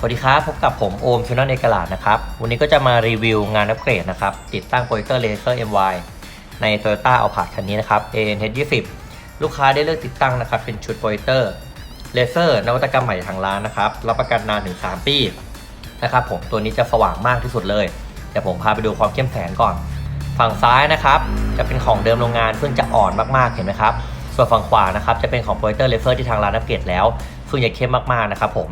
สวัสดีครับ พบกับผมโอมชูนนเอกลาดนะครับ วันนี้ก็จะมารีวิวงานอัปเกรดนะครับ ติดตั้งโปรเจคเตอร์เลเซอร์ MY ใน Toyota a l p a r d คันนี้นะครับ ANH 20ลูกค้าได้เลือกติดตั้งนะครับ เป็นชุดโปรเจคเตอร์เลเซอร์นวัตกรรมใหม่ทางร้านนะครับ รับประกันนานถึง 3 ปีนะครับผมตัวนี้จะสว่างมากที่สุดเลย เดี๋ยวผมพาไปดูความเข้มแสงก่อน ฝั่งซ้ายนะครับ จะเป็นของเดิมโรงงานซึ่งจะอ่อนมากๆเห็นไหมครับ ส่วนฝั่งขวานะครับจะเป็นของโปรเจคเตอร์เลเซอร์ที่ทางร้านอัปเกรดแล้วซึ่งจะเข้มมากๆนะครับผม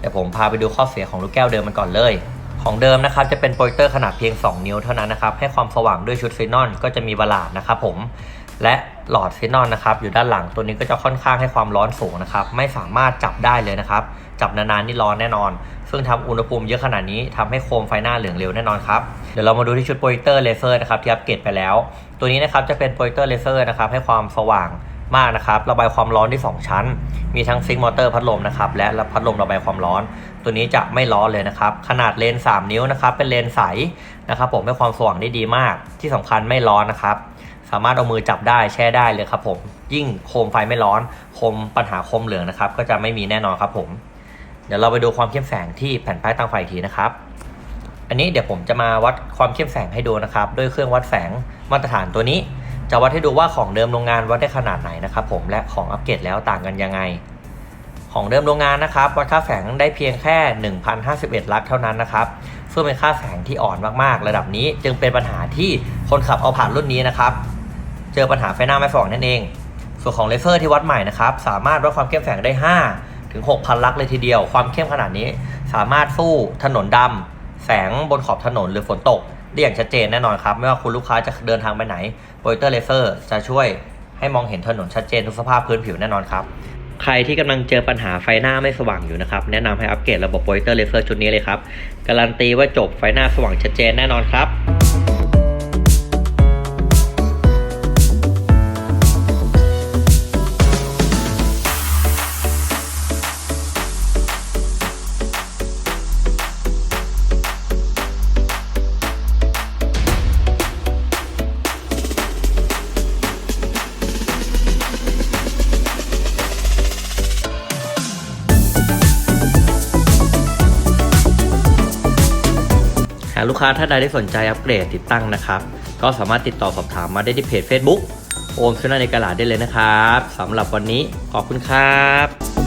เดี๋ยวผมพาไปดูข้อเสียของลูกแก้วเดิมมันก่อนเลย ของเดิมนะครับจะเป็นโปรเจคเตอร์ขนาดเพียง 2 นิ้วเท่านั้นนะครับให้ความสว่างด้วยชุดซีนอนก็จะมีบาลาดนะครับผมและหลอดซีนอนนะครับอยู่ด้านหลังตัวนี้ก็จะค่อนข้างให้ความร้อนสูงนะครับไม่สามารถจับได้เลยนะครับจับนานๆนี่ร้อนแน่นอน ซึ่งทำอุณหภูมิเยอะขนาดนี้ทำให้โคมไฟหน้าเหลืองเร็วแน่นอนครับเดี๋ยวเรามาดูที่ชุดโปรเจคเตอร์เลเซอร์นะครับที่อัปเกรดไปแล้ว ตัวนี้นะครับจะเป็นโปรเจคเตอร์เลเซอร์นะครับให้ความสว่าง มากนะครับ ระบายความร้อนได้สองชั้น มีทั้งซิงค์มอเตอร์พัดลมนะครับและพัดลมระบายความร้อน ตัวนี้จะไม่ร้อนเลยนะครับ ขนาดเลนส์3นิ้วนะครับ เป็นเลนส์ใสนะครับผมให้ความสว่างได้ดีมาก ที่สำคัญไม่ร้อนนะครับ สามารถเอามือจับได้แช่ได้เลยครับผมยิ่งโคมไฟไม่ร้อนโคมปัญหาโคมเหลืองนะครับ ก็จะไม่มีแน่นอนครับผม เดี๋ยวเราไปดูความเข้มแสงที่แผ่นป้ายตั้งไฟทีนะครับอันนี้เดี๋ยวผมจะมาวัดความเข้มแสงให้ดูนะครับ ด้วยเครื่องวัดแสงมาตรฐานตัวนี้ จะวัดให้ดูว่าของเดิมโรงงานวัดได้ขนาดไหนนะครับผมและของอัปเกรดแล้วต่างกันยังไง ของเดิมโรงงานนะครับวัดค่าแสงได้เพียงแค่ 1,051 ลักเท่านั้นนะครับซึ่งเป็นค่าแสงที่อ่อนมากๆ ระดับนี้จึงเป็นปัญหาที่คนขับเอาผ่านรุ่นนี้นะครับ เจอปัญหาไฟหน้าไม่สว่างนั่นเอง ส่วนของเลเซอร์ที่วัดใหม่นะครับสามารถวัดความเข้มแสงได้ 5 ถึง 6,000 ลักเลยทีเดียว ความเข้มขนาดนี้ สามารถสู้ถนนดำแสงบนขอบถนนหรือฝนตก ได้อย่างชัดเจนแน่นอนครับ ไม่ว่าคุณลูกค้าจะเดินทางไปไหนโปรเจคเตอร์เลเซอร์จะช่วยให้มองเห็นถนนชัดเจนทุกสภาพพื้นผิวแน่นอนครับ ใครที่กำลังเจอปัญหาไฟหน้าไม่สว่างอยู่นะครับ แนะนำให้อัปเกรดระบบโปรเจคเตอร์เลเซอร์ชุดนี้เลยครับ การันตีว่าจบไฟหน้าสว่างชัดเจนแน่นอนครับากลูกค้าท่านใดได้สนใจอัปเกรดติดตั้งนะครับ ก็สามารถติดต่อสอบถามมาได้ที่เพจ Facebook โอมชนะในกระดาษได้เลยนะครับสำหรับวันนี้ขอบคุณครับ